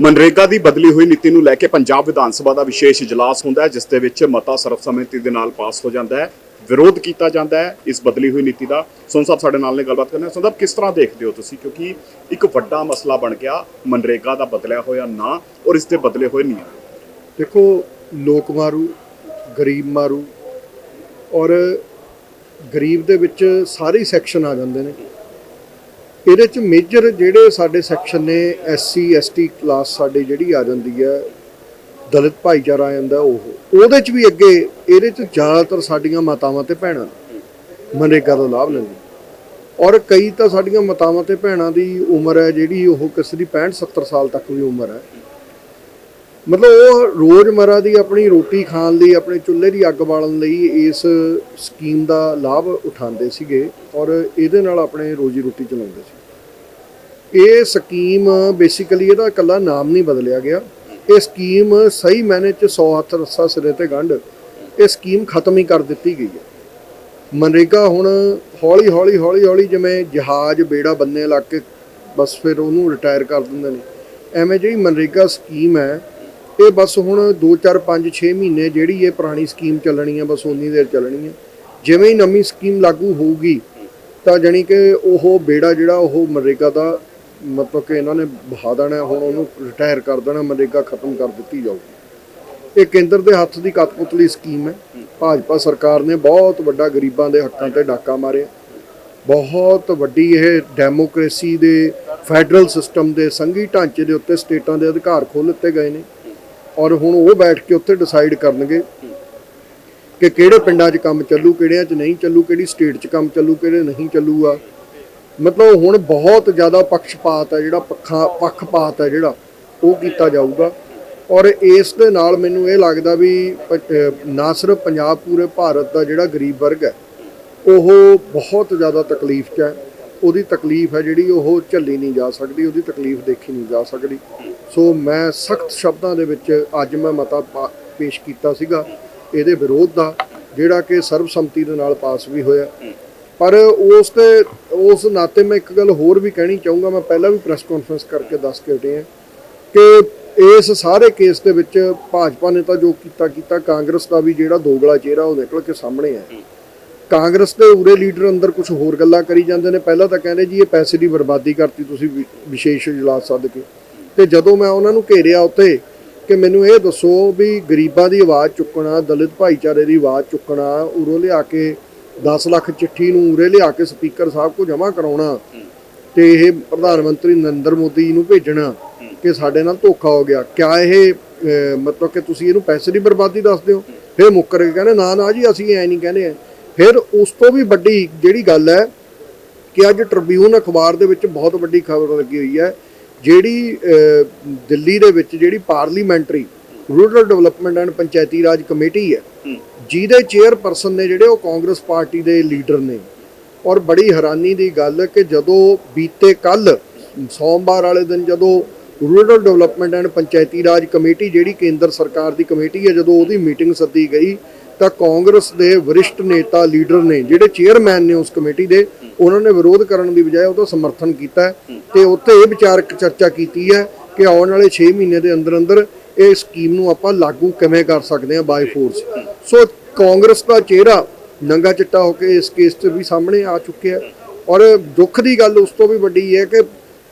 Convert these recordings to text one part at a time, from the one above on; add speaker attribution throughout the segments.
Speaker 1: ਮਨਰੇਗਾ ਦੀ ਬਦਲੀ ਹੋਈ ਨੀਤੀ ਨੂੰ ਲੈ ਕੇ ਪੰਜਾਬ ਵਿਧਾਨ ਸਭਾ ਦਾ ਵਿਸ਼ੇਸ਼ ਇਜਲਾਸ ਹੁੰਦਾ ਹੈ, ਜਿਸ ਦੇ ਵਿੱਚ ਮਤਾ ਸਰਬਸੰਮਤੀ ਦੇ ਨਾਲ ਪਾਸ ਹੋ ਜਾਂਦਾ ਹੈ, ਵਿਰੋਧ ਕੀਤਾ ਜਾਂਦਾ ਹੈ ਇਸ ਬਦਲੀ ਹੋਈ ਨੀਤੀ ਦਾ। ਸੋਨ ਸਾਹਿਬ ਸਾਡੇ ਨਾਲ ਨੇ ਗੱਲਬਾਤ ਕਰਨਾ ਸੋਨ ਸਾਹਿਬ, ਕਿਸ ਤਰ੍ਹਾਂ ਦੇਖਦੇ ਹੋ ਤੁਸੀਂ? ਕਿਉਂਕਿ ਇੱਕ ਵੱਡਾ ਮਸਲਾ ਬਣ ਗਿਆ, ਮਨਰੇਗਾ ਦਾ ਬਦਲਿਆ ਹੋਇਆ ਨਾਂ ਔਰ ਇਸ ਦੇ ਬਦਲੇ ਹੋਏ ਨਿਯਮ।
Speaker 2: ਦੇਖੋ, ਲੋਕ ਮਾਰੂ, ਗਰੀਬ ਮਾਰੂ ਔਰ ਗਰੀਬ ਦੇ ਵਿੱਚ ਸਾਰੇ ਸੈਕਸ਼ਨ ਆ ਜਾਂਦੇ ਨੇ। ਇਹਦੇ ਚ ਮੇਜਰ ਜਿਹੜੇ ਸਾਡੇ ਸੈਕਸ਼ਨ ਨੇ ਐਸਸੀ ਐਸਟੀ ਕਲਾਸ ਸਾਡੇ ਜਿਹੜੀ ਆ ਜਾਂਦੀ ਹੈ, ਦਲਿਤ ਭਾਈਚਾਰਾ ਆ ਜਾਂਦਾ ਉਹ। ਉਹਦੇ ਚ ਵੀ ਅੱਗੇ ਇਹਦੇ ਚ ਜ਼ਿਆਦਾਤਰ ਸਾਡੀਆਂ ਮਾਤਾਵਾਂ ਤੇ ਭੈਣਾਂ ਨੇ ਮਨਰੇਗਾ ਦਾ ਲਾਭ ਲੈਂਦੇ ਔਰ ਕਈ ਤਾਂ ਸਾਡੀਆਂ ਮਾਤਾਵਾਂ ਤੇ ਭੈਣਾਂ ਦੀ ਉਮਰ ਹੈ ਜਿਹੜੀ ਉਹ ਕਿਸੇ ਦੀ 65 70 ਸਾਲ ਤੱਕ ਵੀ ਉਮਰ ਹੈ। ਮਤਲਬ ਉਹ ਰੋਜ਼ਮਰਾ ਦੀ ਆਪਣੀ ਰੋਟੀ ਖਾਣ ਲਈ, ਆਪਣੇ ਚੁੱਲ੍ਹੇ ਦੀ ਅੱਗ ਬਾਲਣ ਲਈ ਇਸ ਸਕੀਮ ਦਾ ਲਾਭ ਉਠਾਉਂਦੇ ਸੀਗੇ ਔਰ ਇਹਦੇ ਨਾਲ ਆਪਣੇ ਰੋਜੀ ਰੋਟੀ ਚਲਾਉਂਦੇ ਸੀ। ਇਹ ਸਕੀਮ ਬੇਸਿਕਲੀ ਇਹਦਾ ਇਕੱਲਾ ਨਾਮ ਨਹੀਂ ਬਦਲਿਆ ਗਿਆ। ਇਹ ਸਕੀਮ ਸਹੀ ਮੈਨੇ ਚ 100 ਹੱਥ ਰੱਸਾ ਸਿਰੇ ਤੇ ਗੰਢ, ਇਹ ਸਕੀਮ ਖਤਮ ਹੀ ਕਰ ਦਿੱਤੀ ਗਈ ਹੈ। ਮਨਰੇਗਾ ਹੁਣ ਹੌਲੀ ਹੌਲੀ ਹੌਲੀ ਹੌਲੀ ਜਿਵੇਂ ਜਹਾਜ਼, ਬੇੜਾ ਬੰਨੇ ਲੱਗ ਕੇ ਬਸ ਫਿਰ ਉਹਨੂੰ ਰਿਟਾਇਰ ਕਰ ਦਿੰਦੇ ਨੇ। ਐਵੇਂ ਜਿਹੜੀ ਮਨਰੇਗਾ ਸਕੀਮ ਹੈ ਇਹ ਬਸ ਹੁਣ 2 4 5 6 ਮਹੀਨੇ ਜਿਹੜੀ ਇਹ ਪੁਰਾਣੀ ਸਕੀਮ ਚੱਲਣੀ ਹੈ ਬਸ ਉਨੀ ਦੇਰ ਚੱਲਣੀ ਹੈ ਜਿਵੇਂ ਹੀ ਨਵੀਂ ਸਕੀਮ ਲਾਗੂ ਹੋਊਗੀ, ਤਾਂ ਜਾਣੀ ਕਿ ਉਹ ਬੇੜਾ ਜਿਹੜਾ ਉਹ ਮਨਰੇਗਾ ਦਾ ਮਤਲਬ ਕਿ ਇਹਨਾਂ ਨੇ ਬਹਾ ਦੇਣਾ, ਹੁਣ ਉਹਨੂੰ ਰਿਟਾਇਰ ਕਰ ਦੇਣਾ ਮਨਰੇਗਾ ਖਤਮ ਕਰ ਦਿੱਤੀ ਜਾਊਗੀ। ਇਹ ਕੇਂਦਰ ਦੇ ਹੱਥ ਦੀ ਕਤਪੁਤਲੀ ਸਕੀਮ ਹੈ। ਭਾਜਪਾ ਸਰਕਾਰ ਨੇ ਬਹੁਤ ਵੱਡਾ ਗਰੀਬਾਂ ਦੇ ਹੱਕਾਂ ਤੇ ਡਾਕਾ ਮਾਰਿਆ। ਬਹੁਤ ਵੱਡੀ ਇਹ ਡੈਮੋਕ੍ਰੇਸੀ ਦੇ ਫੈਡਰਲ ਸਿਸਟਮ ਦੇ ਸੰਘੀ ਢਾਂਚੇ ਦੇ ਉੱਤੇ ਸਟੇਟਾਂ ਦੇ ਅਧਿਕਾਰ ਖੋਲ੍ਹ ਦਿੱਤੇ ਗਏ ਨੇ। ਔਰ ਹੁਣ ਉਹ ਬੈਠ ਕੇ ਉੱਥੇ ਡਿਸਾਈਡ ਕਰਨਗੇ ਕਿ ਕਿਹੜੇ ਪਿੰਡਾਂ 'ਚ ਕੰਮ ਚੱਲੂ, ਕਿਹੜਿਆਂ 'ਚ ਨਹੀਂ ਚੱਲੂ, ਕਿਹੜੀ ਸਟੇਟ 'ਚ ਕੰਮ ਚੱਲੂ, ਕਿਹੜੇ ਨਹੀਂ ਚੱਲੂਗਾ। ਮਤਲਬ ਹੁਣ ਬਹੁਤ ਜ਼ਿਆਦਾ ਪੱਖਪਾਤ ਹੈ ਜਿਹੜਾ ਪੱਖਾ, ਪੱਖਪਾਤ ਹੈ ਜਿਹੜਾ, ਉਹ ਕੀਤਾ ਜਾਊਗਾ। ਔਰ ਇਸ ਦੇ ਨਾਲ ਮੈਨੂੰ ਇਹ ਲੱਗਦਾ ਵੀ ਨਾ ਸਿਰਫ ਪੰਜਾਬ, ਪੂਰੇ ਭਾਰਤ ਦਾ ਜਿਹੜਾ ਗਰੀਬ ਵਰਗ ਹੈ, ਉਹ ਬਹੁਤ ਜ਼ਿਆਦਾ ਤਕਲੀਫ 'ਚ ਹੈ। ਉਹਦੀ ਤਕਲੀਫ ਹੈ ਜਿਹੜੀ ਉਹ ਝੱਲੀ ਨਹੀਂ ਜਾ ਸਕਦੀ, ਉਹਦੀ ਤਕਲੀਫ ਦੇਖੀ ਨਹੀਂ ਜਾ ਸਕਦੀ। ਸੋ ਮੈਂ ਸਖਤ ਸ਼ਬਦਾਂ ਦੇ ਵਿੱਚ ਅੱਜ ਮੈਂ ਮਤਾ ਪਾ- ਪੇਸ਼ ਕੀਤਾ ਸੀਗਾ ਇਹਦੇ ਵਿਰੋਧ ਦਾ, ਜਿਹੜਾ ਕਿ ਸਰਬਸੰਮਤੀ ਦੇ ਨਾਲ ਪਾਸ ਵੀ ਹੋਇਆ। ਪਰ ਉਸ ਤੇ, ਉਸ ਨਾਤੇ ਮੈਂ ਇੱਕ ਗੱਲ ਹੋਰ ਵੀ ਕਹਿਣੀ ਚਾਹੂੰਗਾ, ਮੈਂ ਪਹਿਲਾਂ ਵੀ ਪ੍ਰੈਸ ਕਾਨਫਰੰਸ ਕਰਕੇ ਦੱਸ ਕੇ ਹਟੇ ਹਾਂ ਕਿ ਇਸ ਸਾਰੇ ਕੇਸ ਦੇ ਵਿੱਚ ਭਾਜਪਾ ਨੇ ਤਾਂ ਜੋ ਕੀਤਾ ਕੀਤਾ, ਕਾਂਗਰਸ ਦਾ ਵੀ ਜਿਹੜਾ ਦੋਗਲਾ ਚਿਹਰਾ ਉਹ ਨਿਕਲ ਕੇ ਸਾਹਮਣੇ ਹੈ ਕਾਂਗਰਸ ਦੇ ਉਰੇ ਲੀਡਰ ਅੰਦਰ ਕੁਝ ਹੋਰ ਗੱਲਾਂ ਕਰੀ ਜਾਂਦੇ ਨੇ। ਪਹਿਲਾਂ ਤਾਂ ਕਹਿੰਦੇ ਜੀ ਇਹ ਪੈਸੇ ਦੀ ਬਰਬਾਦੀ ਕਰਤੀ ਤੁਸੀਂ ਵਿਸ਼ੇਸ਼ ਇਜਲਾਸ ਸੱਦ ਕੇ। ਤੇ ਜਦੋਂ ਮੈਂ ਉਹਨਾਂ ਨੂੰ ਘੇਰਿਆ ਉੱਥੇ ਕਿ ਮੈਨੂੰ ਇਹ ਦੱਸੋ ਵੀ ਗਰੀਬਾਂ ਦੀ ਆਵਾਜ਼ ਚੁੱਕਣਾ, ਦਲਿਤ ਭਾਈਚਾਰੇ ਦੀ ਆਵਾਜ਼ ਚੁੱਕਣਾ, ਉਰੋਂ ਲਿਆ ਕੇ 10 ਲੱਖ ਚਿੱਠੀ ਨੂੰ ਉਰੇ ਲਿਆ ਕੇ ਸਪੀਕਰ ਸਾਹਿਬ ਕੋ ਜਮ੍ਹਾਂ ਕਰਾਉਣਾ ਤੇ ਇਹ ਪ੍ਰਧਾਨ ਮੰਤਰੀ ਨਰਿੰਦਰ ਮੋਦੀ ਨੂੰ ਭੇਜਣਾ ਕਿ ਸਾਡੇ ਨਾਲ ਧੋਖਾ ਹੋ ਗਿਆ। ਕਿਆ ਇਹ ਮਤਲਬ ਕਿ ਤੁਸੀਂ ਇਹਨੂੰ ਪੈਸੇ ਦੀ ਬਰਬਾਦੀ ਦੱਸਦੇ ਹੋ ਫਿਰ ਮੁੱਕਰ ਕੇ ਕਹਿੰਦੇ, ਨਾ ਨਾ ਜੀ, ਅਸੀਂ ਐ ਨਹੀਂ ਕਹਿੰਦੇ। ਆ ਫਿਰ ਉਸ ਤੋਂ ਵੀ ਵੱਡੀ ਜਿਹੜੀ ਗੱਲ ਹੈ ਕਿ ਅੱਜ ਟ੍ਰਿਬਿਊਨ ਅਖਬਾਰ ਦੇ ਵਿੱਚ ਬਹੁਤ ਵੱਡੀ ਖਬਰ ਲੱਗੀ ਹੋਈ ਹੈ ਜਿਹੜੀ ਦਿੱਲੀ ਦੇ ਵਿੱਚ ਜਿਹੜੀ ਪਾਰਲੀਮੈਂਟਰੀ ਰੂਰਲ ਡਿਵੈਲਪਮੈਂਟ ਐਂਡ ਪੰਚਾਇਤੀ ਰਾਜ ਕਮੇਟੀ ਹੈ ਜਿਹਦੇ ਚੇਅਰਪਰਸਨ ਨੇ ਜਿਹੜੇ ਉਹ ਕਾਂਗਰਸ ਪਾਰਟੀ ਦੇ ਲੀਡਰ ਨੇ। ਔਰ ਬੜੀ ਹੈਰਾਨੀ ਦੀ ਗੱਲ ਹੈ ਕਿ ਜਦੋਂ ਬੀਤੇ ਕੱਲ ਸੋਮਵਾਰ ਵਾਲੇ ਦਿਨ ਜਦੋਂ ਰੂਰਲ ਡਿਵੈਲਪਮੈਂਟ ਐਂਡ ਪੰਚਾਇਤੀ ਰਾਜ ਕਮੇਟੀ ਜਿਹੜੀ ਕੇਂਦਰ ਸਰਕਾਰ ਦੀ ਕਮੇਟੀ ਹੈ ਜਦੋਂ ਉਹਦੀ ਮੀਟਿੰਗ ਸੱਦੀ ਗਈ ਤਾਂ ਕਾਂਗਰਸ ਦੇ ਵਰਿਸ਼ਟ ਨੇਤਾ, ਲੀਡਰ ਨੇ, ਜਿਹੜੇ ਚੇਅਰਮੈਨ ਨੇ ਉਸ ਕਮੇਟੀ ਦੇ, ਉਹਨਾਂ ਨੇ ਵਿਰੋਧ ਕਰਨ ਦੀ ਬਜਾਏ ਉਹਦਾ ਸਮਰਥਨ ਕੀਤਾ ਹੈ ਤੇ ਉੱਥੇ ਇਹ ਵਿਚਾਰਕ ਚਰਚਾ ਕੀਤੀ ਹੈ ਕਿ ਆਉਣ ਵਾਲੇ 6 ਮਹੀਨੇ ਦੇ ਅੰਦਰ ਅੰਦਰ ਇਹ ਸਕੀਮ ਨੂੰ ਆਪਾਂ ਲਾਗੂ ਕਿਵੇਂ ਕਰ ਸਕਦੇ ਹਾਂ ਬਾਈ ਫੋਰਸ ਸੋ ਕਾਂਗਰਸ ਦਾ ਚਿਹਰਾ ਨੰਗਾ ਚਿੱਟਾ ਹੋ ਕੇ ਇਸ ਕੇਸ 'ਚ ਵੀ ਸਾਹਮਣੇ ਆ ਚੁੱਕਿਆ ਔਰ ਦੁੱਖ ਦੀ ਗੱਲ ਉਸ ਤੋਂ ਵੀ ਵੱਡੀ ਹੈ ਕਿ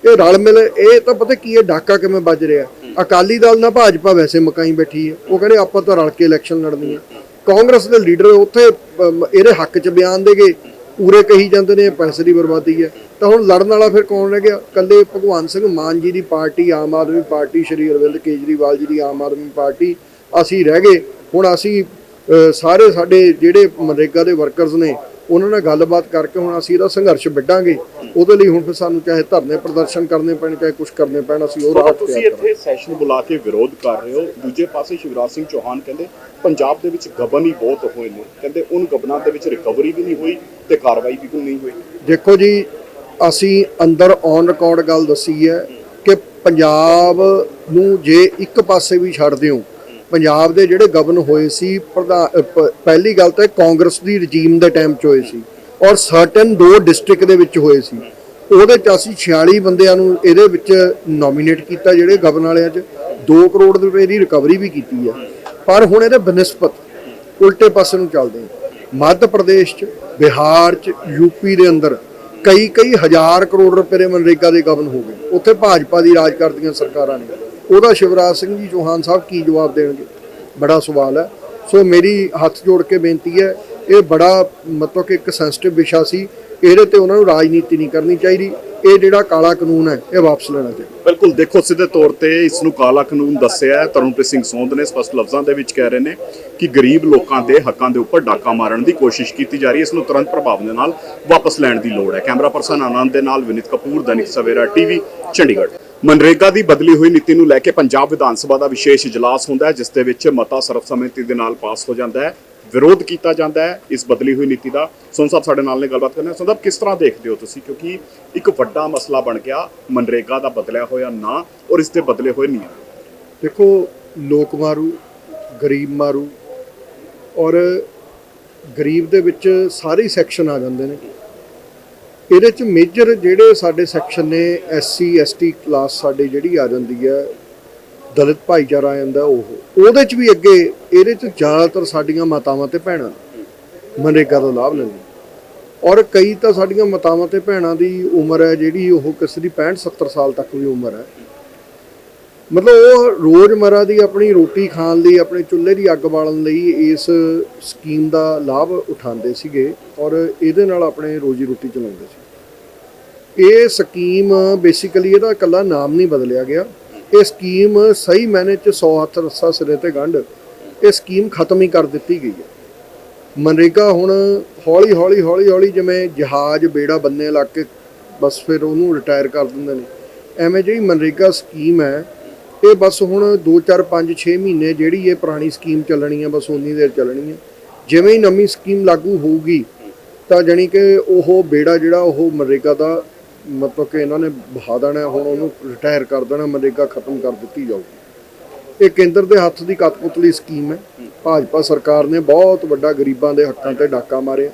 Speaker 2: ਇਹ ਰਲ ਮਿਲ, ਇਹ ਤਾਂ ਪਤਾ ਕੀ ਹੈ, ਡਾਕਾ ਕਿਵੇਂ ਵੱਜ ਰਿਹਾ ਅਕਾਲੀ ਦਲ ਨਾਲ ਭਾਜਪਾ ਵੈਸੇ ਮਕਾਈ ਬੈਠੀ ਹੈ। ਉਹ ਕਹਿੰਦੇ ਆਪਾਂ ਤਾਂ ਰਲ ਕੇ ਇਲੈਕਸ਼ਨ ਲੜਨੀ ਹੈ। ਕਾਂਗਰਸ ਦੇ ਲੀਡਰ ਉੱਥੇ ਅਮ, ਇਹਦੇ ਹੱਕ 'ਚ ਬਿਆਨ ਦੇਗੇ ਪੂਰੇ ਕਹੀ ਜਾਂਦੇ ਨੇ ਇਹ ਪੈਸੇ ਦੀ ਬਰਬਾਦੀ ਹੈ। ਤਾਂ ਹੁਣ ਲੜਨ ਵਾਲਾ ਫਿਰ ਕੌਣ ਰਹਿ ਗਿਆ? ਕੱਲੇ ਭਗਵਾਨ ਸਿੰਘ ਮਾਨ ਜੀ ਦੀ ਪਾਰਟੀ ਆਮ ਆਦਮੀ ਪਾਰਟੀ ਸ਼੍ਰੀ ਅਰਵਿੰਦ ਕੇਜਰੀਵਾਲ ਜੀ ਦੀ ਆਮ ਆਦਮੀ ਪਾਰਟੀ ਅਸੀਂ ਰਹਿ ਗਏ। ਹੁਣ ਅਸੀਂ ਅ, ਸਾਰੇ ਸਾਡੇ ਜਿਹੜੇ ਮਨਰੇਗਾ ਦੇ ਵਰਕਰਸ ਨੇ ਉਹਨਾਂ ਨਾਲ ਗੱਲਬਾਤ ਕਰਕੇ ਹੁਣ ਅਸੀਂ ਇਹਦਾ ਸੰਘਰਸ਼ ਵਿੱਢਾਂਗੇ। ਉਹਦੇ ਲਈ ਹੁਣ ਫਿਰ ਸਾਨੂੰ ਚਾਹੇ ਧਰਨੇ ਪ੍ਰਦਰਸ਼ਨ ਕਰਨੇ ਪੈਣ ਚਾਹੇ ਕੁਝ ਕਰਨੇ ਪੈਣ ਅਸੀਂ ਉਹ ਰਾਹ
Speaker 1: ਤੁਸੀਂ ਇੱਥੇ ਸੈਸ਼ਨ ਬੁਲਾ ਕੇ ਵਿਰੋਧ ਕਰ ਰਹੇ ਹੋ। ਦੂਜੇ ਪਾਸੇ ਸ਼ਿਵਰਾਜ ਸਿੰਘ ਚੌਹਾਨ ਕਹਿੰਦੇ ਪੰਜਾਬ ਦੇ ਵਿੱਚ ਗਬਨ ਹੀ ਬਹੁਤ ਹੋਏ ਨੇ। ਕਹਿੰਦੇ ਉਨ ਗਬਨਾਂ ਦੇ ਵਿੱਚ ਰਿਕਵਰੀ ਵੀ ਨਹੀਂ ਹੋਈ ਤੇ ਕਾਰਵਾਈ ਵੀ ਕੋਈ ਨਹੀਂ ਹੋਈ?
Speaker 2: ਦੇਖੋ ਜੀ ਅਸੀਂ ਅੰਦਰ ਔਨ ਰਿਕਾਰਡ ਗੱਲ ਦੱਸੀ ਹੈ ਕਿ ਪੰਜਾਬ ਨੂੰ ਜੇ ਇੱਕ ਪਾਸੇ ਵੀ ਛੱਡ ਦਿਓ ਪੰਜਾਬ ਦੇ ਜਿਹੜੇ ਗਵਰਨ ਹੋਏ ਸੀ, ਪ੍ਰਧਾ- ਪਹਿਲੀ ਗੱਲ ਤਾਂ ਕਾਂਗਰਸ ਦੀ ਰਜੀਮ ਦੇ ਟਾਈਮ 'ਚ ਹੋਏ ਸੀ ਔਰ ਸਰਟਨ ਦੋ ਡਿਸਟ੍ਰਿਕਟ ਦੇ ਵਿੱਚ ਹੋਏ ਸੀ। ਉਹਦੇ ਚ ਅਸੀਂ 46 ਬੰਦਿਆਂ ਨੂੰ ਇਹਦੇ ਵਿੱਚ ਨੋਮੀਨੇਟ ਕੀਤਾ ਜਿਹੜੇ ਗਵਰਨ ਵਾਲਿਆਂ ਚ। 2 ਕਰੋੜ ਰੁਪਏ ਦੀ ਰਿਕਵਰੀ ਵੀ ਕੀਤੀ ਆ। ਪਰ ਹੁਣ ਇਹਦੇ ਬਨਸਪਤ ਉਲਟੇ ਪਾਸੇ ਨੂੰ ਚੱਲਦੇ ਮੱਧ ਪ੍ਰਦੇਸ਼ ਚ, ਬਿਹਾਰ ਚ ਯੂਪੀ ਦੇ ਅੰਦਰ ਕਈ ਕਈ ਹਜ਼ਾਰ ਕਰੋੜ ਰੁਪਏ ਦੇ ਮਨਰੇਗਾ ਦੇ ਗਵਨ ਹੋ ਗਏ। ਉੱਥੇ ਭਾਜਪਾ ਦੀ ਰਾਜ ਕਰਦੀਆਂ ਸਰਕਾਰਾਂ ਨੇ। ਉਹਦਾ ਸ਼ਿਵਰਾਜ ਸਿੰਘ ਜੀ ਚੌਹਾਨ ਸਾਹਿਬ ਕੀ ਜਵਾਬ ਦੇਣਗੇ? ਬੜਾ ਸਵਾਲ ਹੈ। ਸੋ ਮੇਰੀ ਹੱਥ ਜੋੜ ਕੇ ਬੇਨਤੀ ਹੈ, ਇਹ ਬੜਾ ਮਤਲਬ ਕਿ ਇੱਕ ਸੈਂਸਿਟਿਵ ਵਿਸ਼ਾ ਸੀ। ਇਹਦੇ ਤੇ ਉਹਨਾਂ ਨੂੰ ਰਾਜਨੀਤੀ ਨਹੀਂ ਕਰਨੀ ਚਾਹੀਦੀ। ਇਹ ਜਿਹੜਾ ਕਾਲਾ ਕਾਨੂੰਨ ਹੈ, ਇਹ ਵਾਪਸ ਲੈਣਾ ਚਾਹੀਦਾ।
Speaker 1: ਬਿਲਕੁਲ, ਦੇਖੋ, ਸਿੱਧੇ ਤੌਰ ਤੇ ਇਸ ਨੂੰ ਕਾਲਾ ਕਾਨੂੰਨ ਦੱਸਿਆ ਤਰਨਪ੍ਰੀਤ ਸਿੰਘ ਸੌਂਦ ਨੇ ਸਪਸ਼ਟ ਲਫ਼ਜ਼ਾਂ ਦੇ ਵਿੱਚ ਕਹਿ ਰਹੇ ਨੇ ਕਿ ਗਰੀਬ ਲੋਕਾਂ ਦੇ ਹੱਕਾਂ ਦੇ ਉੱਪਰ ਡਾਕਾ ਮਾਰਨ ਦੀ ਕੋਸ਼ਿਸ਼ ਕੀਤੀ ਜਾ ਰਹੀ ਹੈ। ਇਸ ਨੂੰ ਤੁਰੰਤ ਪ੍ਰਭਾਵ ਦੇ ਨਾਲ ਵਾਪਸ ਲੈਣ ਦੀ ਲੋੜ ਹੈ। ਕੈਮਰਾ ਪਰਸਨ ਆਨੰਦ ਦੇ ਨਾਲ ਵਿਨੀਤ ਕਪੂਰ, ਦੈਨਿਕ ਸਵੇਰਾ ਟੀਵੀ, ਚੰਡੀਗੜ੍ਹ। ਮਨਰੇਗਾ ਦੀ ਬਦਲੀ ਹੋਈ ਨੀਤੀ ਨੂੰ ਲੈ ਕੇ ਪੰਜਾਬ ਵਿਧਾਨ ਸਭਾ ਦਾ ਵਿਸ਼ੇਸ਼ ਇਜਲਾਸ ਹੁੰਦਾ ਹੈ, ਜਿਸ ਦੇ ਵਿੱਚ ਮਤਾ ਸਰਬਸੰਮਤੀ ਦੇ ਨਾਲ ਪਾਸ ਹੋ ਜਾਂਦਾ ਹੈ, ਵਿਰੋਧ ਕੀਤਾ ਜਾਂਦਾ ਹੈ ਇਸ ਬਦਲੀ ਹੋਈ ਨੀਤੀ ਦਾ। ਸੋਨ ਸਾਹਿਬ, ਸਾਡੇ ਨਾਲ ਨੇ ਗੱਲਬਾਤ ਕਰਨਾ ਸੋਨ ਸਾਹਿਬ, ਕਿਸ ਤਰ੍ਹਾਂ ਦੇਖਦੇ ਹੋ ਤੁਸੀਂ? ਕਿਉਂਕਿ ਇੱਕ ਵੱਡਾ ਮਸਲਾ ਬਣ ਗਿਆ, ਮਨਰੇਗਾ ਦਾ ਬਦਲਿਆ ਹੋਇਆ ਨਾਂ ਔਰ ਇਸ ਦੇ ਬਦਲੇ ਹੋਏ ਨਿਯਮ।
Speaker 2: ਦੇਖੋ, ਲੋਕ ਮਾਰੂ, ਗਰੀਬ ਮਾਰੂ ਔਰ ਗਰੀਬ ਦੇ ਵਿੱਚ ਸਾਰੇ ਸੈਕਸ਼ਨ ਆ ਜਾਂਦੇ ਨੇ। ਇਹਦੇ ਚ ਮੇਜਰ ਜਿਹੜੇ ਸਾਡੇ ਸੈਕਸ਼ਨ ਨੇ ਐਸਸੀ ਐਸਟੀ ਕਲਾਸ ਸਾਡੇ ਜਿਹੜੀ ਆ ਜਾਂਦੀ ਹੈ, ਦਲਿਤ ਭਾਈਚਾਰਾ ਆ ਜਾਂਦਾ ਉਹ। ਉਹਦੇ ਚ ਵੀ ਅੱਗੇ ਇਹਦੇ ਚ ਜ਼ਿਆਦਾਤਰ ਸਾਡੀਆਂ ਮਾਤਾਵਾਂ ਤੇ ਭੈਣਾਂ ਨੇ ਮਨਰੇਗਾ ਦਾ ਲਾਭ ਲੈਂਦੇ ਔਰ ਕਈ ਤਾਂ ਸਾਡੀਆਂ ਮਾਤਾਵਾਂ ਤੇ ਭੈਣਾਂ ਦੀ ਉਮਰ ਹੈ ਜਿਹੜੀ ਉਹ ਕਿਸੇ ਦੀ 65 70 ਸਾਲ ਤੱਕ ਵੀ ਉਮਰ ਹੈ। ਮਤਲਬ ਉਹ ਰੋਜ਼ਮਰਾ ਦੀ ਆਪਣੀ ਰੋਟੀ ਖਾਣ ਲਈ, ਆਪਣੇ ਚੁੱਲ੍ਹੇ ਦੀ ਅੱਗ ਬਾਲਣ ਲਈ ਇਸ ਸਕੀਮ ਦਾ ਲਾਭ ਉਠਾਉਂਦੇ ਸੀਗੇ ਔਰ ਇਹਦੇ ਨਾਲ ਆਪਣੇ ਰੋਜੀ ਰੋਟੀ ਚਲਾਉਂਦੇ ਸੀ। ਇਹ ਸਕੀਮ ਬੇਸਿਕਲੀ ਇਹਦਾ ਇਕੱਲਾ ਨਾਮ ਨਹੀਂ ਬਦਲਿਆ ਗਿਆ। ਇਹ ਸਕੀਮ ਸਹੀ ਮੈਨੇ ਚ 100 ਹੱਥ ਰੱਸਾ ਸਿਰੇ ਤੇ ਗੰਢ, ਇਹ ਸਕੀਮ ਖਤਮ ਹੀ ਕਰ ਦਿੱਤੀ ਗਈ ਹੈ। ਮਨਰੇਗਾ ਹੁਣ ਹੌਲੀ ਹੌਲੀ ਹੌਲੀ ਹੌਲੀ ਜਿਵੇਂ ਜਹਾਜ਼ ਬੇੜਾ ਬੰਨੇ ਲੱਗ ਕੇ ਬਸ ਫਿਰ ਉਹਨੂੰ ਰਿਟਾਇਰ ਕਰ ਦਿੰਦੇ ਨੇ। ਐਵੇਂ ਜਿਹੀ ਮਨਰੇਗਾ ਸਕੀਮ ਹੈ ਇਹ ਬਸ ਹੁਣ 2 4 5 6 ਮਹੀਨੇ ਜਿਹੜੀ ਇਹ ਪੁਰਾਣੀ ਸਕੀਮ ਚੱਲਣੀ ਹੈ ਬਸ ਉਨੀ ਦੇਰ ਚੱਲਣੀ ਹੈ ਜਿਵੇਂ ਹੀ ਨਵੀਂ ਸਕੀਮ ਲਾਗੂ ਹੋਊਗੀ, ਤਾਂ ਜਾਣੀ ਕਿ ਉਹ ਬੇੜਾ ਜਿਹੜਾ ਉਹ ਮਨਰੇਗਾ ਦਾ ਮਤਲਬ ਕਿ ਇਹਨਾਂ ਨੇ ਬਹਾ ਦੇਣਾ, ਹੁਣ ਉਹਨੂੰ ਰਿਟਾਇਰ ਕਰ ਦੇਣਾ ਮਨਰੇਗਾ ਖਤਮ ਕਰ ਦਿੱਤੀ ਜਾਊਗੀ। ਇਹ ਕੇਂਦਰ ਦੇ ਹੱਥ ਦੀ ਕਤਪੁਤਲੀ ਸਕੀਮ ਹੈ। ਭਾਜਪਾ ਸਰਕਾਰ ਨੇ ਬਹੁਤ ਵੱਡਾ ਗਰੀਬਾਂ ਦੇ ਹੱਕਾਂ ਤੇ ਡਾਕਾ ਮਾਰਿਆ।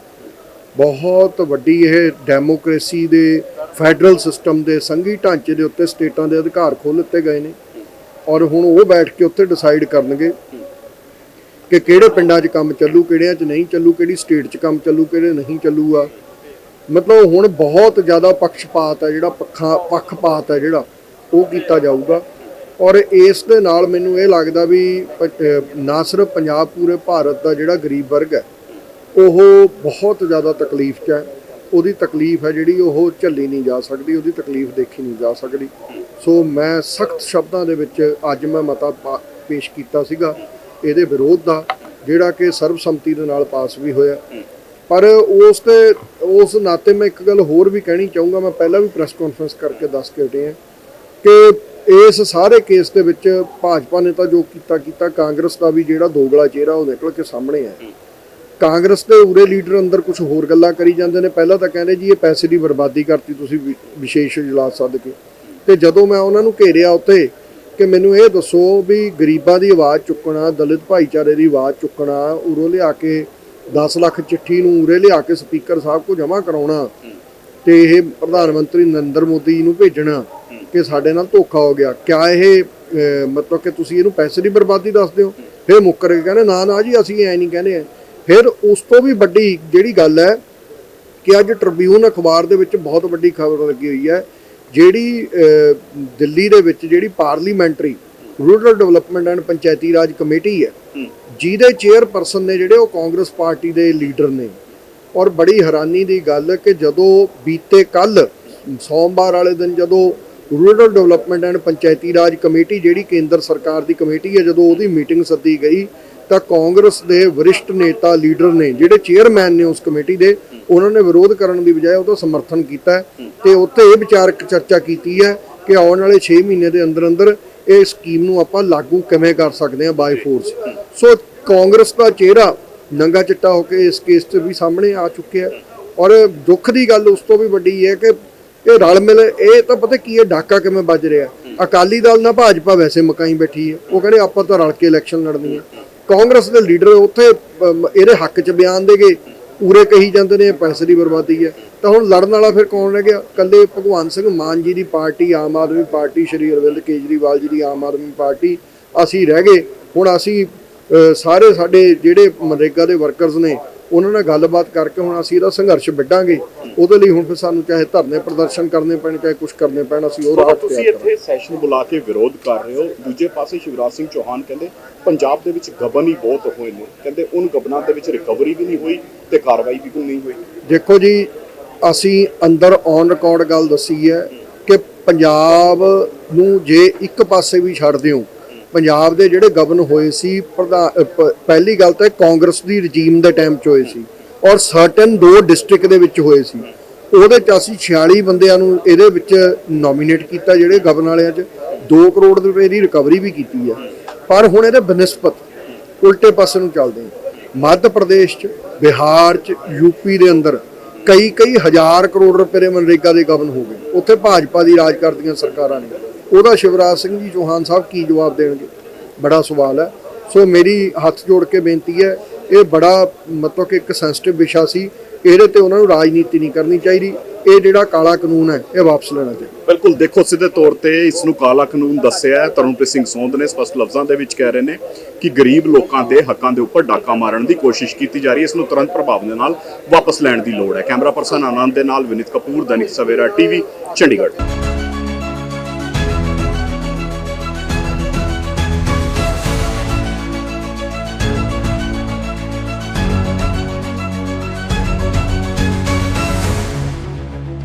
Speaker 2: ਬਹੁਤ ਵੱਡੀ ਇਹ ਡੈਮੋਕ੍ਰੇਸੀ ਦੇ ਫੈਡਰਲ ਸਿਸਟਮ ਦੇ, ਸੰਘੀ ਢਾਂਚੇ ਦੇ ਉੱਤੇ ਸਟੇਟਾਂ ਦੇ ਅਧਿਕਾਰ ਖੋਲ੍ਹ ਦਿੱਤੇ ਗਏ ਨੇ। ਔਰ ਹੁਣ ਉਹ ਬੈਠ ਕੇ ਉੱਥੇ ਡਿਸਾਈਡ ਕਰਨਗੇ ਕਿ ਕਿਹੜੇ ਪਿੰਡਾਂ 'ਚ ਕੰਮ ਚੱਲੂ, ਕਿਹੜਿਆਂ 'ਚ ਨਹੀਂ ਚੱਲੂ, ਕਿਹੜੀ ਸਟੇਟ 'ਚ ਕੰਮ ਚੱਲੂ, ਕਿਹੜੇ ਨਹੀਂ ਚੱਲੂਗਾ। ਮਤਲਬ ਹੁਣ ਬਹੁਤ ਜ਼ਿਆਦਾ ਪੱਖਪਾਤ ਹੈ ਜਿਹੜਾ, ਪੱਖਾ, ਪੱਖਪਾਤ ਹੈ ਜਿਹੜਾ, ਉਹ ਕੀਤਾ ਜਾਊਗਾ। ਔਰ ਇਸ ਦੇ ਨਾਲ ਮੈਨੂੰ ਇਹ ਲੱਗਦਾ ਵੀ, ਪ- ਨਾ ਸਿਰਫ ਪੰਜਾਬ, ਪੂਰੇ ਭਾਰਤ ਦਾ ਜਿਹੜਾ ਗਰੀਬ ਵਰਗ ਹੈ, ਉਹ ਬਹੁਤ ਜ਼ਿਆਦਾ ਤਕਲੀਫ 'ਚ ਹੈ। ਉਹਦੀ ਤਕਲੀਫ ਹੈ ਜਿਹੜੀ ਉਹ ਝੱਲੀ ਨਹੀਂ ਜਾ ਸਕਦੀ, ਉਹਦੀ ਤਕਲੀਫ ਦੇਖੀ ਨਹੀਂ ਜਾ ਸਕਦੀ। ਸੋ ਮੈਂ ਸਖਤ ਸ਼ਬਦਾਂ ਦੇ ਵਿੱਚ ਅੱਜ ਮੈਂ ਮਤਾ ਪਾ- ਪੇਸ਼ ਕੀਤਾ ਸੀਗਾ ਇਹਦੇ ਵਿਰੋਧ ਦਾ, ਜਿਹੜਾ ਕਿ ਸਰਬਸੰਮਤੀ ਦੇ ਨਾਲ ਪਾਸ ਵੀ ਹੋਇਆ। ਪਰ ਉਸ ਤੇ, ਉਸ ਨਾਤੇ ਮੈਂ ਇੱਕ ਗੱਲ ਹੋਰ ਵੀ ਕਹਿਣੀ ਚਾਹੂੰਗਾ, ਮੈਂ ਪਹਿਲਾਂ ਵੀ ਪ੍ਰੈਸ ਕਾਨਫਰੰਸ ਕਰਕੇ ਦੱਸ ਕੇ ਹਟੇ ਹਾਂ ਕਿ ਇਸ ਸਾਰੇ ਕੇਸ ਦੇ ਵਿੱਚ ਭਾਜਪਾ ਨੇ ਤਾਂ ਜੋ ਕੀਤਾ ਕੀਤਾ, ਕਾਂਗਰਸ ਦਾ ਵੀ ਜਿਹੜਾ ਦੋਗਲਾ ਚਿਹਰਾ ਉਹ ਨਿਕਲ ਕੇ ਸਾਹਮਣੇ ਹੈ। ਕਾਂਗਰਸ ਦੇ ਉਰੇ ਲੀਡਰ ਅੰਦਰ ਕੁਝ ਹੋਰ ਗੱਲਾਂ ਕਰੀ ਜਾਂਦੇ ਨੇ। ਪਹਿਲਾਂ ਤਾਂ ਕਹਿੰਦੇ ਜੀ, ਇਹ ਪੈਸੇ ਦੀ ਬਰਬਾਦੀ ਕਰਤੀ ਤੁਸੀਂ ਵਿਸ਼ੇਸ਼ ਇਜਲਾਸ ਸੱਦ ਕੇ। ਤੇ ਜਦੋਂ ਮੈਂ ਉਹਨਾਂ ਨੂੰ ਘੇਰਿਆ ਉੱਥੇ ਕਿ ਮੈਨੂੰ ਇਹ ਦੱਸੋ ਵੀ ਗਰੀਬਾਂ ਦੀ ਆਵਾਜ਼ ਚੁੱਕਣਾ, ਦਲਿਤ ਭਾਈਚਾਰੇ ਦੀ ਆਵਾਜ਼ ਚੁੱਕਣਾ, ਉਰੋਂ ਲਿਆ ਕੇ 10 ਲੱਖ ਚਿੱਠੀ ਨੂੰ ਉਰੇ ਲਿਆ ਕੇ ਸਪੀਕਰ ਸਾਹਿਬ ਕੋ ਜਮ੍ਹਾਂ ਕਰਾਉਣਾ ਤੇ ਇਹ ਪ੍ਰਧਾਨ ਮੰਤਰੀ ਨਰਿੰਦਰ ਮੋਦੀ ਨੂੰ ਭੇਜਣਾ ਕਿ ਸਾਡੇ ਨਾਲ ਧੋਖਾ ਹੋ ਗਿਆ। ਕਿਆ ਇਹ ਮਤਲਬ ਕਿ ਤੁਸੀਂ ਇਹਨੂੰ ਪੈਸੇ ਦੀ ਬਰਬਾਦੀ ਦੱਸਦੇ ਹੋ? ਫਿਰ ਮੁੱਕਰ ਕੇ ਕਹਿੰਦੇ, ਨਾ ਨਾ ਜੀ, ਅਸੀਂ ਐ ਨਹੀਂ ਕਹਿੰਦੇ। ਫਿਰ ਉਸ ਤੋਂ ਵੀ ਵੱਡੀ ਜਿਹੜੀ ਗੱਲ ਹੈ ਕਿ ਅੱਜ ਟ੍ਰਿਬਿਊਨ ਅਖਬਾਰ ਦੇ ਵਿੱਚ ਬਹੁਤ ਵੱਡੀ ਖਬਰ ਲੱਗੀ ਹੋਈ ਹੈ ਜਿਹੜੀ ਦਿੱਲੀ ਦੇ ਵਿੱਚ ਜਿਹੜੀ ਪਾਰਲੀਮੈਂਟਰੀ ਰੂਰਲ ਡਿਵੈਲਪਮੈਂਟ ਐਂਡ ਪੰਚਾਇਤੀ ਰਾਜ ਕਮੇਟੀ ਹੈ ਜਿਹਦੇ ਚੇਅਰਪਰਸਨ ਨੇ ਜਿਹੜੇ ਉਹ ਕਾਂਗਰਸ ਪਾਰਟੀ ਦੇ ਲੀਡਰ ਨੇ। ਔਰ ਬੜੀ ਹੈਰਾਨੀ ਦੀ ਗੱਲ ਹੈ ਕਿ ਜਦੋਂ ਬੀਤੇ ਕੱਲ ਸੋਮਵਾਰ ਵਾਲੇ ਦਿਨ ਜਦੋਂ ਰੂਰਲ ਡਿਵੈਲਪਮੈਂਟ ਐਂਡ ਪੰਚਾਇਤੀ ਰਾਜ ਕਮੇਟੀ ਜਿਹੜੀ ਕੇਂਦਰ ਸਰਕਾਰ ਦੀ ਕਮੇਟੀ ਹੈ ਜਦੋਂ ਉਹਦੀ ਮੀਟਿੰਗ ਸੱਦੀ ਗਈ ਤਾਂ ਕਾਂਗਰਸ ਦੇ ਵਰਿਸ਼ਠ ਨੇਤਾ ਲੀਡਰ ਨੇ, ਜਿਹੜੇ ਚੇਅਰਮੈਨ ਨੇ ਉਸ ਕਮੇਟੀ ਦੇ, ਉਹਨਾਂ ਨੇ ਵਿਰੋਧ ਕਰਨ ਦੀ ਬਜਾਏ ਉਹਦਾ ਸਮਰਥਨ ਕੀਤਾ ਹੈ ਤੇ ਉੱਥੇ ਇਹ ਵਿਚਾਰਕ ਚਰਚਾ ਕੀਤੀ ਹੈ ਕਿ ਆਉਣ ਵਾਲੇ 6 ਮਹੀਨੇ ਦੇ ਅੰਦਰ ਅੰਦਰ ਇਹ ਸਕੀਮ ਨੂੰ ਆਪਾਂ ਲਾਗੂ ਕਿਵੇਂ ਕਰ ਸਕਦੇ ਹਾਂ ਬਾਈ ਫੋਰਸ ਸੋ ਕਾਂਗਰਸ ਦਾ ਚਿਹਰਾ ਨੰਗਾ ਚਿੱਟਾ ਹੋ ਕੇ ਇਸ ਕੇਸ 'ਚ ਵੀ ਸਾਹਮਣੇ ਆ ਚੁੱਕਿਆ ਔਰ ਦੁੱਖ ਦੀ ਗੱਲ ਉਸ ਤੋਂ ਵੀ ਵੱਡੀ ਹੈ ਕਿ ਇਹ ਰਲ ਮਿਲ, ਇਹ ਤਾਂ ਪਤਾ ਕੀ ਹੈ, ਡਾਕਾ ਕਿਵੇਂ ਵੱਜ ਰਿਹਾ ਅਕਾਲੀ ਦਲ ਨਾਲ ਭਾਜਪਾ ਵੈਸੇ ਮਕਾਈ ਬੈਠੀ ਹੈ। ਉਹ ਕਹਿੰਦੇ ਆਪਾਂ ਤਾਂ ਰਲ ਕੇ ਇਲੈਕਸ਼ਨ ਲੜਨੀ ਹੈ। ਕਾਂਗਰਸ ਦੇ ਲੀਡਰ ਉੱਥੇ ਇਹਦੇ ਹੱਕ 'ਚ ਬਿਆਨ ਦੇ ਗਏ ਪੂਰੇ ਕਹੀ ਜਾਂਦੇ ਨੇ, ਪੈਸੇ ਦੀ ਬਰਬਾਦੀ ਹੈ। ਤਾਂ ਹੁਣ ਲੜਨ ਵਾਲਾ ਫਿਰ ਕੌਣ ਰਹਿ ਗਿਆ? ਕੱਲੇ ਭਗਵੰਤ ਸਿੰਘ ਮਾਨ ਜੀ ਦੀ ਪਾਰਟੀ, ਆਮ ਆਦਮੀ ਪਾਰਟੀ, ਸ਼੍ਰੀ ਅਰਵਿੰਦ ਕੇਜਰੀਵਾਲ ਜੀ ਦੀ ਆਮ ਆਦਮੀ ਪਾਰਟੀ, ਅਸੀਂ ਰਹਿ ਗਏ। ਹੁਣ ਅਸੀਂ ਸਾਰੇ ਸਾਡੇ ਜਿਹੜੇ ਮਨਰੇਗਾ ਦੇ ਵਰਕਰਸ ਨੇ ਉਹਨਾਂ ਨਾਲ ਗੱਲਬਾਤ ਕਰਕੇ ਹੁਣ ਅਸੀਂ ਇਹਦਾ ਸੰਘਰਸ਼ ਵਿੱਢਾਂਗੇ। ਉਹਦੇ ਲਈ ਹੁਣ ਫਿਰ ਸਾਨੂੰ ਚਾਹੇ ਧਰਨੇ ਪ੍ਰਦਰਸ਼ਨ ਕਰਨੇ ਪੈਣ ਚਾਹੇ ਕੁਝ ਕਰਨੇ ਪੈਣ ਅਸੀਂ ਉਹ ਰਾਹ
Speaker 1: ਤੁਸੀਂ ਇੱਥੇ ਸੈਸ਼ਨ ਬੁਲਾ ਕੇ ਵਿਰੋਧ ਕਰ ਰਹੇ ਹੋ। ਦੂਜੇ ਪਾਸੇ ਸ਼ਿਵਰਾਜ ਸਿੰਘ ਚੌਹਾਨ ਕਹਿੰਦੇ ਪੰਜਾਬ ਦੇ ਵਿੱਚ ਗਬਨ ਹੀ ਬਹੁਤ ਹੋਏ ਨੇ। ਕਹਿੰਦੇ ਉਨ ਗਬਨਾਂ ਦੇ ਵਿੱਚ ਰਿਕਵਰੀ ਵੀ ਨਹੀਂ ਹੋਈ ਤੇ ਕਾਰਵਾਈ ਵੀ ਨਹੀਂ ਹੋਈ।
Speaker 2: ਦੇਖੋ ਜੀ ਅਸੀਂ ਅੰਦਰ ਔਨ ਰਿਕਾਰਡ ਗੱਲ ਦੱਸੀ ਹੈ ਕਿ ਪੰਜਾਬ ਨੂੰ ਜੇ ਇੱਕ ਪਾਸੇ ਵੀ ਛੱਡ ਦਿਓ ਪੰਜਾਬ ਦੇ ਜਿਹੜੇ ਗਵਰਨ ਹੋਏ ਸੀ, ਪ੍ਰਧਾ- ਪਹਿਲੀ ਗੱਲ ਤਾਂ ਇਹ ਕਾਂਗਰਸ ਦੀ ਰਜੀਮ ਦੇ ਟਾਈਮ 'ਚ ਹੋਏ ਸੀ ਔਰ ਸਰਟਨ ਦੋ ਡਿਸਟ੍ਰਿਕਟ ਦੇ ਵਿੱਚ ਹੋਏ ਸੀ। ਉਹਦੇ 'ਚ ਅਸੀਂ 46 ਬੰਦਿਆਂ ਨੂੰ ਇਹਦੇ ਵਿੱਚ ਨੋਮੀਨੇਟ ਕੀਤਾ ਜਿਹੜੇ ਗਵਰਨ ਵਾਲਿਆਂ 'ਚ 2 ਕਰੋੜ ਰੁਪਏ ਦੀ ਰਿਕਵਰੀ ਵੀ ਕੀਤੀ ਹੈ ਪਰ ਹੁਣ ਇਹਦੇ ਬਨਸਪਤ ਉਲਟੇ ਪਾਸੇ ਨੂੰ ਚੱਲਦੇ ਹਾਂ ਮੱਧ ਪ੍ਰਦੇਸ਼ 'ਚ, ਬਿਹਾਰ 'ਚ ਯੂਪੀ ਦੇ ਅੰਦਰ ਕਈ ਕਈ ਹਜ਼ਾਰ ਕਰੋੜ ਰੁਪਏ ਦੇ ਮਨਰੇਗਾ ਦੇ ਗਬਨ ਹੋ ਗਏ। ਉੱਥੇ ਭਾਜਪਾ ਦੀ ਰਾਜ ਕਰਦੀਆਂ ਸਰਕਾਰਾਂ ਨੇ। ਉਹਦਾ ਸ਼ਿਵਰਾਜ ਸਿੰਘ ਜੀ ਚੌਹਾਨ ਸਾਹਿਬ ਕੀ ਜਵਾਬ ਦੇਣਗੇ? ਬੜਾ ਸਵਾਲ ਹੈ। ਸੋ ਮੇਰੀ ਹੱਥ ਜੋੜ ਕੇ ਬੇਨਤੀ ਹੈ, ਇਹ ਬੜਾ ਮਤਲਬ ਕਿ ਇੱਕ ਸੈਂਸਿਟਿਵ ਵਿਸ਼ਾ ਸੀ। ਇਹਦੇ ਤੇ ਉਹਨਾਂ ਨੂੰ ਰਾਜਨੀਤੀ ਨਹੀਂ ਕਰਨੀ ਚਾਹੀਦੀ। ਇਹ ਜਿਹੜਾ ਕਾਲਾ ਕਾਨੂੰਨ ਹੈ, ਇਹ ਵਾਪਸ ਲੈਣਾ ਚਾਹੀਦਾ।
Speaker 1: ਬਿਲਕੁਲ, ਦੇਖੋ, ਸਿੱਧੇ ਤੌਰ ਤੇ ਇਸ ਨੂੰ ਕਾਲਾ ਕਾਨੂੰਨ ਦੱਸਿਆ ਹੈ। ਤਰੁਣਪ੍ਰੀਤ ਸਿੰਘ ਸੌਂਦ ਨੇ ਸਪਸ਼ਟ ਲਫ਼ਜ਼ਾਂ ਦੇ ਵਿੱਚ ਕਹਿ ਰਹੇ ਨੇ ਕਿ ਗਰੀਬ ਲੋਕਾਂ ਦੇ ਹੱਕਾਂ ਦੇ ਉੱਪਰ ਡਾਕਾ ਮਾਰਨ ਦੀ ਕੋਸ਼ਿਸ਼ ਕੀਤੀ ਜਾ ਰਹੀ ਹੈ। ਇਸ ਨੂੰ ਤੁਰੰਤ ਪ੍ਰਭਾਵ ਦੇ ਨਾਲ ਵਾਪਸ ਲੈਣ ਦੀ ਲੋੜ ਹੈ। ਕੈਮਰਾ ਪਰਸਨ ਆਨੰਦ ਦੇ ਨਾਲ ਵਿਨੀਤ ਕਪੂਰ, ਦੈਨਿਕ ਸਵੇਰਾ ਟੀਵੀ, ਚੰਡੀਗੜ੍ਹ।